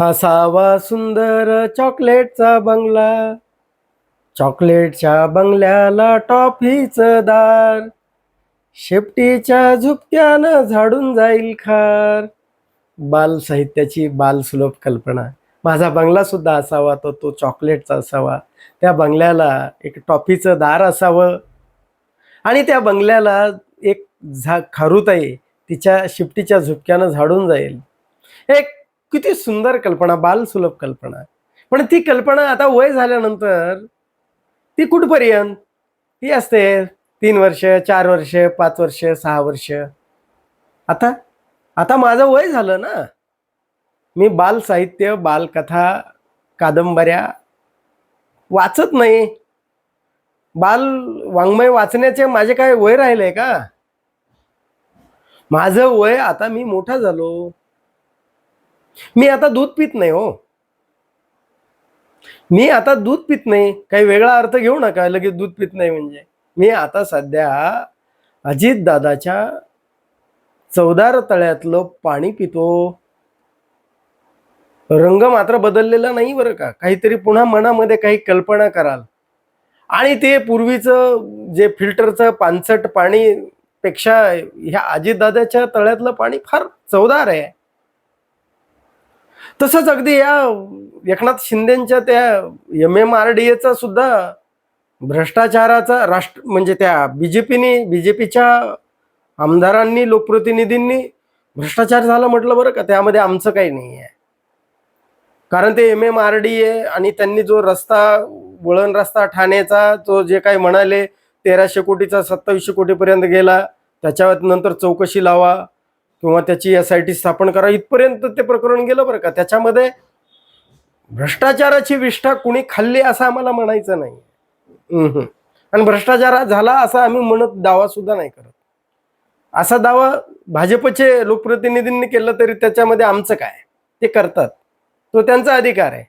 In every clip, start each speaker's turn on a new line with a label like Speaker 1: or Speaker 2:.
Speaker 1: असावा सुंदर चॉकलेटचा बंगला. चॉकलेटच्या बंगल्याला टॉफीचं दार. शेपटीच्या झुपक्यानं झाडून जाईल खार. बाल साहित्याची बालसुलभ कल्पना. माझा बंगला सुद्धा असावा तो तो चॉकलेटचा असावा. त्या बंगल्याला एक टॉफीचं दार असावं. आणि त्या बंगल्याला एक झा खारुताई तिच्या शिपटीच्या झुपक्यानं झाडून जाईल. एक किती सुंदर कल्पना बालसुलभ कल्पना. पण ती कल्पना आता वय झाल्यानंतर ती कुठपर्यंत? ती असते तीन वर्ष चार वर्ष पाच वर्ष सहा वर्ष. आता आता माझं वय झालं ना. मी बाल साहित्य बालकथा कादंबऱ्या वाचत नाही. बाल वाङ्मय वाचण्याचे माझे काय वय राहिले का? माझं वय आता मी मोठा झालो. मी आता दूध पित नाही हो. मी आता दूध पित नाही. काही वेगळा अर्थ घेऊ नका लगेच दूध पित नाही म्हणजे. मी आता सध्या अजित दादाच्या चौदार तळ्यातलं पाणी पितो. रंग मात्र बदललेला नाही बरं का. काहीतरी पुन्हा मनामध्ये काही कल्पना कराल. आणि ते पूर्वीचं जे फिल्टरचं पानसट पाणी पेक्षा ह्या अजितदादाच्या तळ्यातलं पाणी फार चवदार आहे. तसंच अगदी या एकनाथ शिंदेच्या त्या एम एम आर डी एचा सुद्धा भ्रष्टाचाराचा राष्ट्र म्हणजे त्या बीजेपीने बीजेपीच्या आमदारांनी लोकप्रतिनिधींनी भ्रष्टाचार झाला म्हटलं बरं का? त्यामध्ये आमचं काही नाही आहे. कारण ते M M R D A आणि त्यांनी जो रस्ता वळण रस्ता ठाण्याचा तो जे काही म्हणाले तेराशे कोटीचा सत्तावीसशे कोटीपर्यंत गेला त्याच्या नंतर चौकशी लावा किंवा त्याची एस आय टी स्थापन करा इथपर्यंत ते प्रकरण गेलं बरं का. त्याच्यामध्ये भ्रष्टाचाराची विष्ठा कुणी खाल्ली असं आम्हाला म्हणायचं नाही. हम्म. आणि भ्रष्टाचार झाला असा आम्ही म्हणत दावा सुद्धा नाही करत. असा दावा भाजपचे लोकप्रतिनिधींनी केलं तरी त्याच्यामध्ये आमचं काय? ते करतात. तो त्यांचा अधिकार आहे.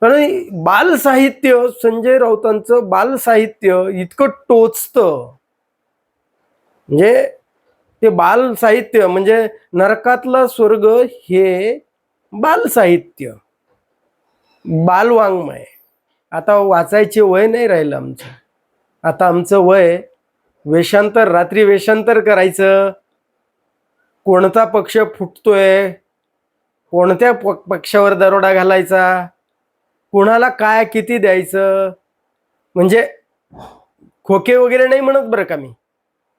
Speaker 1: पण बाल साहित्य संजय राऊतांचं बाल साहित्य इतकं टोचतं. म्हणजे ते बाल साहित्य म्हणजे नरकातलं स्वर्ग हे बाल साहित्य. बालवाङ्मय. आता वाचायचे वय नाही राहिलं आमचं. आता आमचं वय वेषांतर रात्री वेषांतर करायचं. कोणता पक्ष फुटतोय? कोणत्या प पक्षावर दरोडा घालायचा? कुणाला काय किती द्यायचं? म्हणजे खोके वगैरे नाही म्हणत बरं का मी.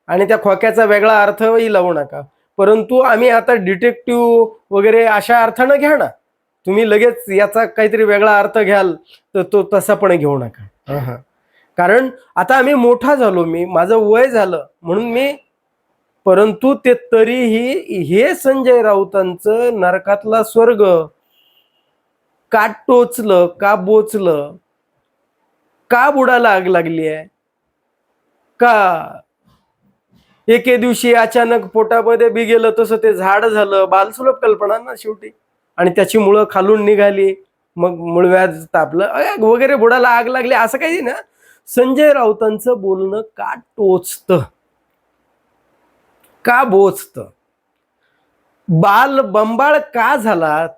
Speaker 1: आणि त्या खोक्याचा वेगळा अर्थही लावू नका. परंतु आम्ही आता डिटेक्टिव्ह वगैरे अशा अर्थानं घ्या ना. तुम्ही लगेच याचा काहीतरी वेगळा अर्थ घ्याल तर तो तसा पण घेऊ नका. हं, कारण आता आम्ही मोठा झालो मी माझं वय झालं म्हणून मी परंतु ते तरीही हे संजय राऊतांचं नरकातला स्वर्ग का टोचलं का बोचलं का बुडाला आग लागली आहे का एके दिवशी अचानक पोटामध्ये बी गेलं तसं ते झाड झालं बालसुलभ कल्पना ना शेवटी. आणि त्याची मुळं खालून निघाली. मग मुळव्याज तापलं. अय, वगैरे बुडाला आग लागली असं काही ना. संजय राऊतांचं बोलणं का टोचत? का बोचत? बाल बंबाळ का झालात?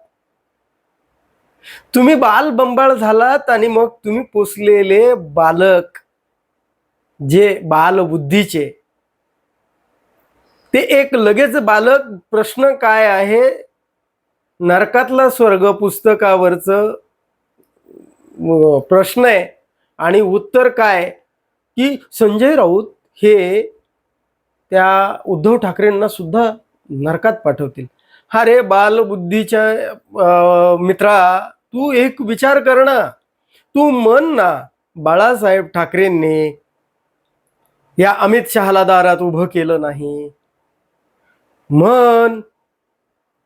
Speaker 1: तुम्ही बाल बंबाळ झालात आणि मग तुम्ही पोचलेले बालक जे बालबुद्धीचे ते एक लगेच बालक प्रश्न काय आहे? नरकातला स्वर्ग पुस्तकावरचं प्रश्न आहे. आणि उत्तर काय? की संजय राऊत हे त्या उद्धव ठाकरेंना सुद्धा नरकात पाठवतील. हा रे बालबुद्धीच्या मित्रा तू एक विचार कर ना. तू मन ना बाळासाहेब ठाकरेंनी या अमित शहाला दारात उभं केलं नाही. म्हण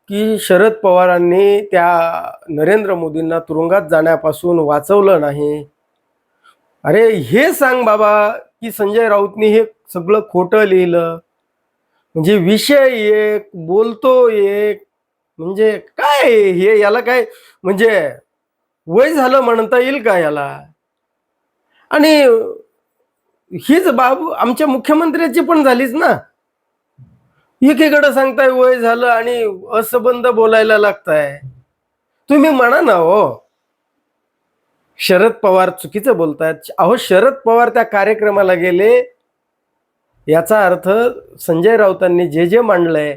Speaker 1: की शरद पवारांनी त्या नरेंद्र मोदींना तुरुंगात जाण्यापासून वाचवलं नाही. अरे हे सांग बाबा की संजय राऊतनी हे सगळं खोटं लिहिलं. म्हणजे विषय एक बोलतो एक म्हणजे काय हे याला काय म्हणजे वय झालं म्हणता येईल का याला? आणि हीच बाब आमच्या मुख्यमंत्र्याची पण झालीच ना. एकीकडे सांगताय वय झालं आणि असंबंध बोलायला लागताय. तुम्ही म्हणा ना हो. शरद पवार चुकीचं बोलतायत. अहो शरद पवार त्या कार्यक्रमाला गेले. याचा अर्थ संजय राऊतांनी जे जे मांडलंय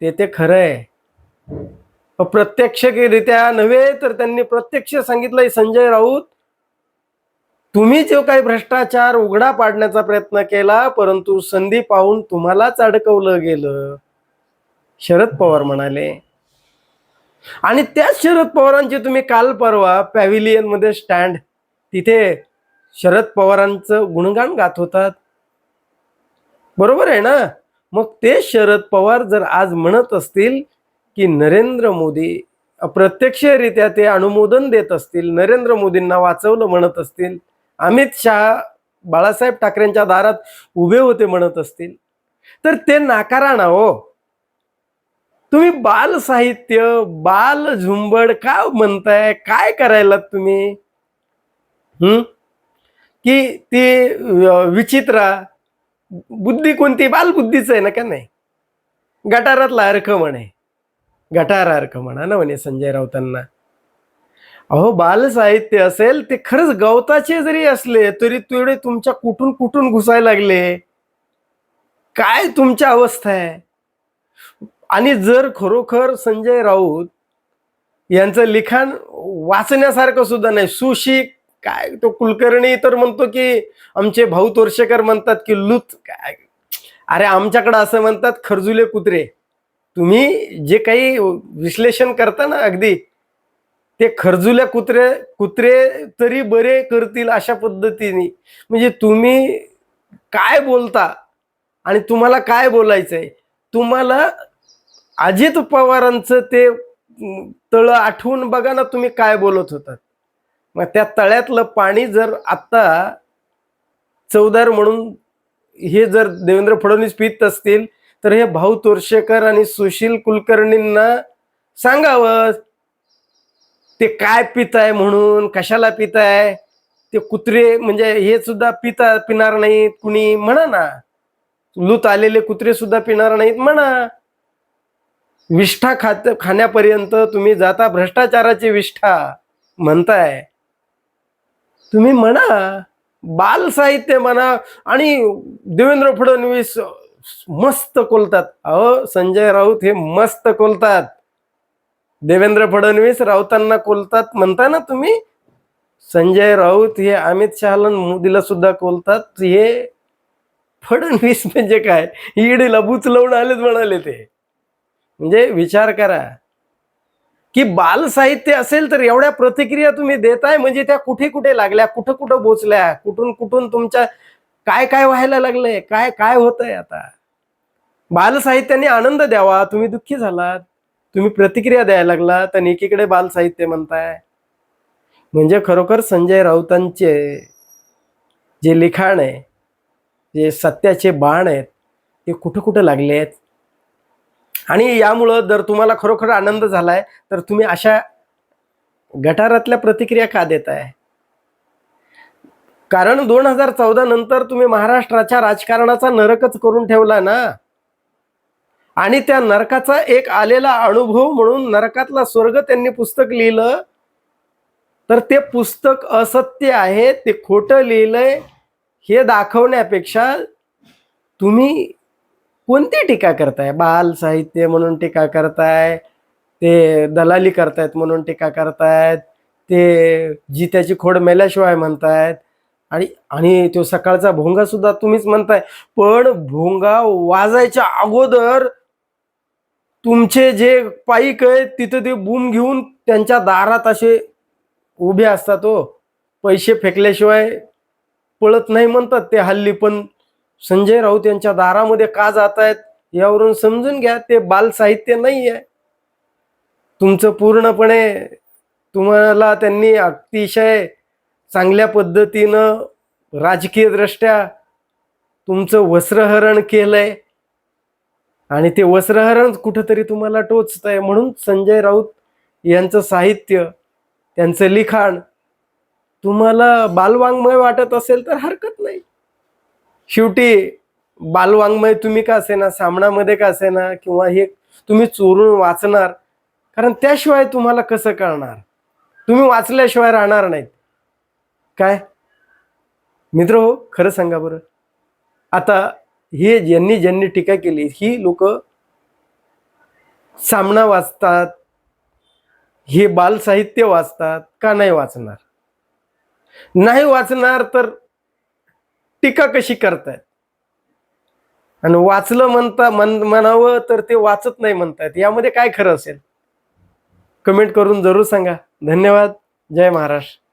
Speaker 1: ते ते खरं आहे अप्रत्यक्षरित्या नव्हे तर त्यांनी प्रत्यक्ष सांगितलंय संजय राऊत तुम्ही जो काही भ्रष्टाचार उघडा पाडण्याचा प्रयत्न केला परंतु संधी पाहून तुम्हालाच अडकवलं गेलं. शरद पवार म्हणाले. आणि त्याच शरद पवारांची तुम्ही काल परवा पॅव्हिलियनमध्ये स्टँड तिथे शरद पवारांचं गुणगान गात होतात. बरोबर आहे ना? मग ते शरद पवार जर आज म्हणत असतील की नरेंद्र मोदी अप्रत्यक्षरित्या ते अनुमोदन देत असतील नरेंद्र मोदींना वाचवलं म्हणत असतील अमित शहा बाळासाहेब ठाकरेंच्या दारात उभे होते म्हणत असतील. तर ते नाकारा ना हो तुम्ही बाल साहित्य बाल झुंबड का म्हणताय? काय करायला तुम्ही? हम्म की ते विचित्रा बुद्धी कोणती? बालबुद्धीच आहे ना का नाही? गटारातला अर्क म्हणे. गटार अर्क म्हणा ना म्हणे संजय राऊतांना. अहो बाल साहित्य असेल ते खरंच गवताचे जरी असले तरी तेवढे तुमच्या कुठून कुठून घुसायला लागले? काय तुमच्या अवस्था आहे? आणि जर खरोखर संजय राऊत यांचं लिखाण वाचण्यासारखं सुद्धा नाही सुशिक काय तो कुलकर्णी तर म्हणतो की आमचे भाऊ तोरशेकर म्हणतात की लुत काय? अरे आमच्याकडं असं म्हणतात खरजुले कुत्रे. तुम्ही जे काही विश्लेषण करता ना अगदी ते खरजुल्या कुत्रे कुत्रे तरी बरे करतील अशा पद्धतीने. म्हणजे तुम्ही काय बोलता आणि तुम्हाला काय बोलायचं आहे तुम्हाला अजित पवारांचं ते तळं आठवून बघा ना तुम्ही काय बोलत होतात. मग त्या तळ्यातलं पाणी जर आत्ता चौदार म्हणून हे जर देवेंद्र फडणवीस पित असतील तर हे भाऊ तोरशेकर आणि सुशील कुलकर्णींना सांगावं. ते काय पिताय म्हणून कशाला पिताय ते कुत्रे म्हणजे हे सुद्धा पिता पिणार नाहीत कुणी म्हणा ना. लूत आलेले कुत्रे सुद्धा पिणार नाहीत म्हणा. विष्ठा खात खाण्यापर्यंत तुम्ही जाता भ्रष्टाचाराची विष्ठा म्हणताय. तुम्ही म्हणा बाल साहित्य म्हणा आणि देवेंद्र फडणवीस मस्त कोलतात. अहो संजय राऊत हे मस्त कोलतात. देवेंद्र फडणवीस राऊतांना कोलतात म्हणता ना तुम्ही? संजय राऊत हे अमित शहाला मोदीला सुद्धा कोलतात. हे फडणवीस म्हणजे काय? ईडीला बुचलवून आलेच म्हणाले ते. म्हणजे विचार करा. की बाल साहित्य असेल तर एवढ्या प्रतिक्रिया तुम्ही देताय म्हणजे त्या कुठे कुठे लागल्या? कुठं कुठं बोचल्या? कुठून कुठून तुमच्या काय काय व्हायला लागलंय? काय काय होतंय आता? बाल साहित्याने आनंद द्यावा. तुम्ही दुःखी झालात. तुम्ही प्रतिक्रिया द्यायला लागला तर एकीकडे बाल साहित्य म्हणताय. म्हणजे खरोखर संजय राऊतांचे जे लिखाण आहे जे सत्याचे बाण आहेत ते कुठं कुठं लागले आहेत? आणि यामुळं जर तुम्हाला खरोखर आनंद झालाय तर तुम्ही अशा गटारातल्या प्रतिक्रिया का देताय? कारण दोन हजार चौदा नंतर तुम्ही महाराष्ट्राच्या राजकारणाचा नरकच करून ठेवला ना. आणि त्या नरकाचा एक आलेला अनुभव म्हणून नरकातला स्वर्ग त्यांनी पुस्तक लिहिलं. तर ते पुस्तक असत्य आहे ते खोटं लिहिलंय हे दाखवण्यापेक्षा तुम्ही कोणती टीका करताय? बाल साहित्य म्हणून टीका करताय ते दलाली करतायत म्हणून टीका करतायत ते जित्याची खोड मेल्याशिवाय म्हणतायत आणि आणि तो सकाळचा भोंगा सुद्धा तुम्हीच म्हणताय. पण भोंगा वाजायच्या अगोदर तुमचे जे पाईक आहे तिथं ते बूम घेऊन त्यांच्या दारात असे उभे असतात हो. पैसे फेकल्याशिवाय पळत नाही म्हणतात ते हल्ली पण. संजय राऊत यांच्या दारामध्ये का जात आहेत यावरून समजून घ्या ते बाल साहित्य नाही आहे तुमचं पूर्णपणे तुम्हाला त्यांनी अतिशय चांगल्या पद्धतीनं राजकीयदृष्ट्या तुमचं वस्त्रहरण केलं आहे आणि ते वस्त्रहरण कुठंतरी तुम्हाला टोचतंय. म्हणून संजय राऊत यांचं साहित्य त्यांचं लिखाण तुम्हाला बालवाङ्मय वाटत असेल तर हरकत नाही. शेवटी बालवाङ्मय तुम्ही का असेना? सामनामध्ये का असेना? किंवा हे तुम्ही चोरून वाचणार? कारण त्याशिवाय तुम्हाला कसं कळणार? तुम्ही वाचल्याशिवाय राहणार नाहीत. काय? मित्र हो खरं सांगा बरं. आता हे ज्यांनी ज्यांनी टीका केली ही लोक सामना वाचतात हे बालसाहित्य वाचतात का नाही वाचणार? नाही वाचणार तर टीका कशी करतायत? आणि वाचलं म्हणता मन म्हणावं तर ते वाचत नाही म्हणतायत. यामध्ये काय खरं असेल? कमेंट करून जरूर सांगा. धन्यवाद. जय महाराष्ट्र.